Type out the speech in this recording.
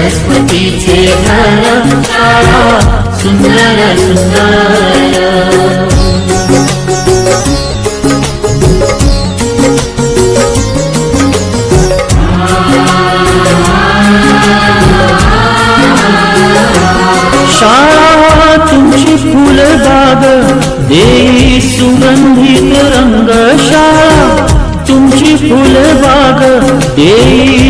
सरस्वतीचे सुंदर सुंदर शाळा तुमची फुलबाग देई सुगंधित रंग शाळा तुमची फुलबाग देई